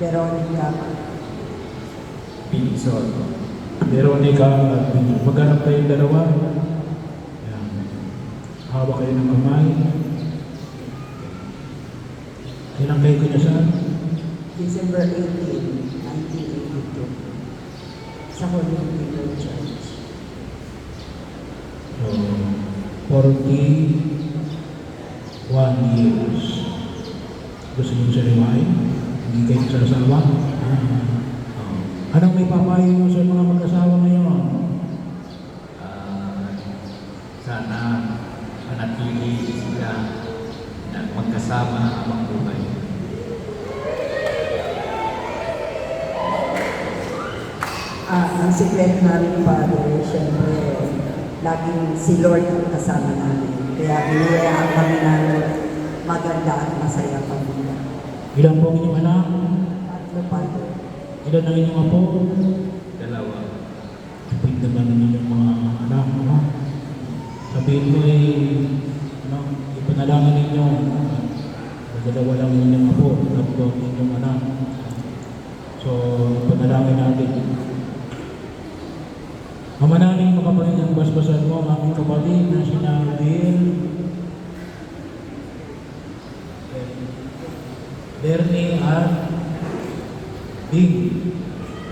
Veronica, Pinson. Veronica at Benjo. Maghanap kayong dalawa. Yan. Hawak kayo ng kamay. Kailan kayo kinasal? December 18, 1982. Sa Holy People Church. So, 41 years. Gusto niyo sa liwain? Hindi kayo sasawa? Ah. Anong may papayo niyo sa mga mag-asawa ngayon? Ah, sana manatili sila na magkasama habang buhay. Ah, ang sikreto namin, Father, siyempre, laging si Lord ang kasama namin. Kaya binayaan kami ng maganda at masaya pamilya. Ilan po ang inyong anak? Tatlo, Father. Ilan ang inyong apo? Dalawa. Kapit naman ng inyong mga anak, ano? Sabihin mo eh, ano, ipanalangin ninyo. Dalawa lang yung inyong apo, tatlo ang inyong anak. So, ipanalangin natin. Mamanaling makapalit ang basbasan mo ang aming kapatid na sinabil. Bernie at Big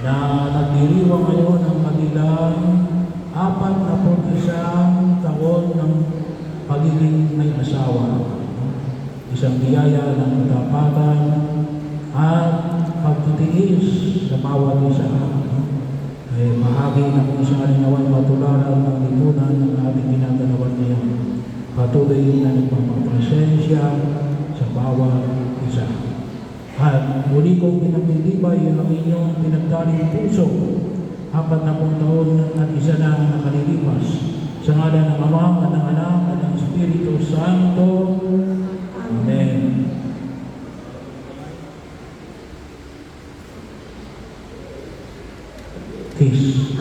na nagdiriwang ngayon ang kanilang apat na isang taon ng pagiging may asawa. Isang biyaya ng katapatan at pagtitiis sa bawat isa. Ay mahagi na kung saan naway matularan ng lipunan ng ating ginagalawan ngayon. Patuloy na nagpapapasensya sa bawat isa. At muli kong pinagdidibay ang inyong pinagdaling puso. Apat na pong taon at isa na nakalilipas. Sa ngalan ng Ama, at ng Anak, at ng Espiritu Santo. Amen. Kiss.